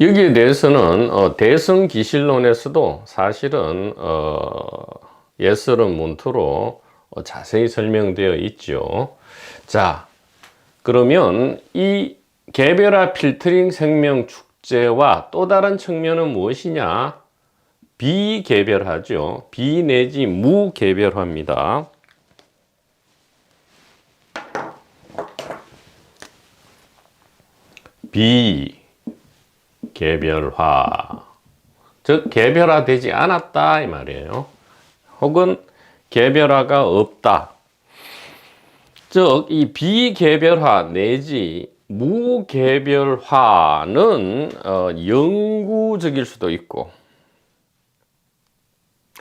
여기에 대해서는 어, 대성기실론에서도 사실은 어, 예스런 문투로 어, 자세히 설명되어 있죠. 자, 그러면 이 개별화 필터링 생명 축제와 또 다른 측면은 무엇이냐? 비개별화죠. 비 내지 무개별화입니다. 비 개별화. 즉, 개별화되지 않았다. 이 말이에요. 혹은 개별화가 없다. 즉, 이 비개별화 내지 무개별화는 어, 영구적일 수도 있고,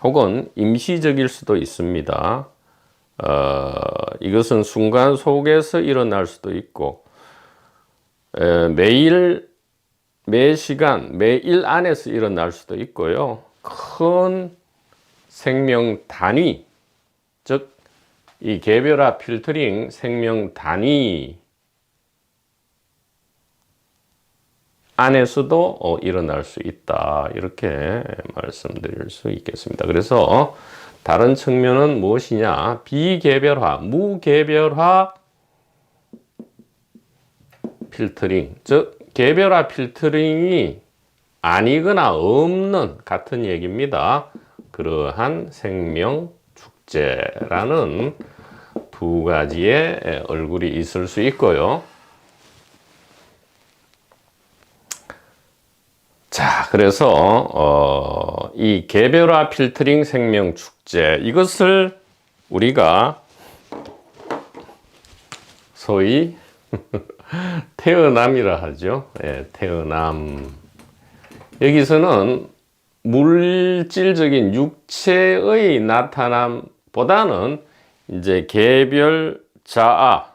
혹은 임시적일 수도 있습니다. 어, 이것은 순간 속에서 일어날 수도 있고, 에, 매일, 매 시간, 매일 안에서 일어날 수도 있고요. 큰 생명 단위, 즉, 이 개별화 필터링 생명 단위 안에서도 어, 일어날 수 있다. 이렇게 말씀드릴 수 있겠습니다. 그래서 다른 측면은 무엇이냐? 비개별화, 무개별화 필터링, 즉 개별화 필터링이 아니거나 없는 같은 얘기입니다. 그러한 생명 축제라는 두 가지의 얼굴이 있을 수 있고요. 자, 그래서 어, 이 개별화 필터링 생명 축제 이것을 우리가 소위 태어남이라 하죠. 예, 태어남. 여기서는 물질적인 육체의 나타남보다는 이제 개별 자아,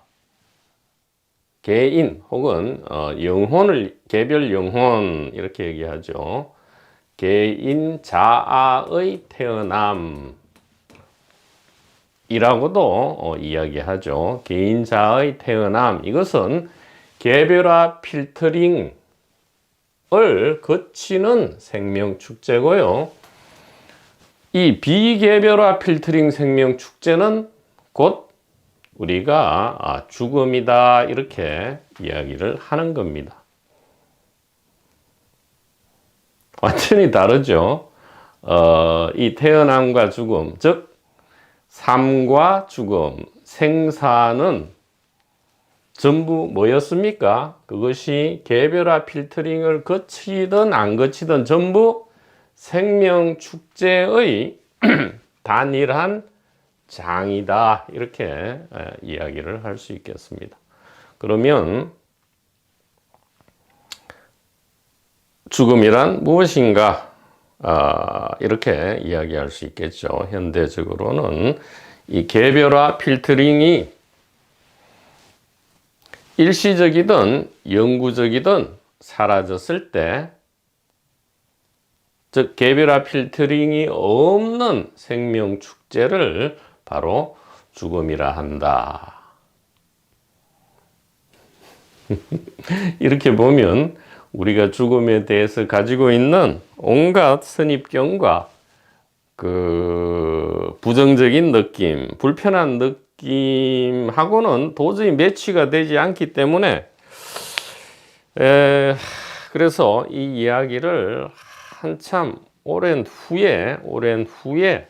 개인 혹은 어, 영혼을 개별 영혼 이렇게 얘기하죠. 개인 자아의 태어남. 이라고도 어, 이야기하죠. 개인 자아의 태어남. 이것은 개별화 필터링을 거치는 생명 축제고요. 이 비개별화 필터링 생명 축제는 곧 우리가 아, 죽음이다 이렇게 이야기를 하는 겁니다. 완전히 다르죠. 어, 이 태어남과 죽음, 즉 삶과 죽음, 생사는 전부 뭐였습니까? 그것이 개별화 필터링을 거치든 안 거치든 전부 생명 축제의 단일한 장이다. 이렇게 이야기를 할 수 있겠습니다. 그러면 죽음이란 무엇인가? 아, 이렇게 이야기할 수 있겠죠. 현대적으로는 이 개별화 필터링이 일시적이든 영구적이든 사라졌을 때, 즉, 개별화 필터링이 없는 생명 축제를 바로 죽음이라 한다. 이렇게 보면 우리가 죽음에 대해서 가지고 있는 온갖 선입견과 그 부정적인 느낌, 불편한 느낌 하고는 도저히 매치가 되지 않기 때문에 에, 그래서 이 이야기를 한참 오랜 후에 오랜 후에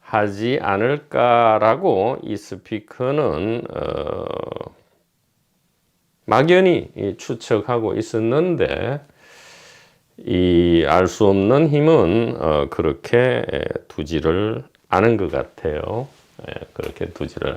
하지 않을까라고 이 스피커는 어, 막연히 추측하고 있었는데 이 알 수 없는 힘은 어, 그렇게 두지를 않은 것 같아요. 예, 그렇게 두지를 않.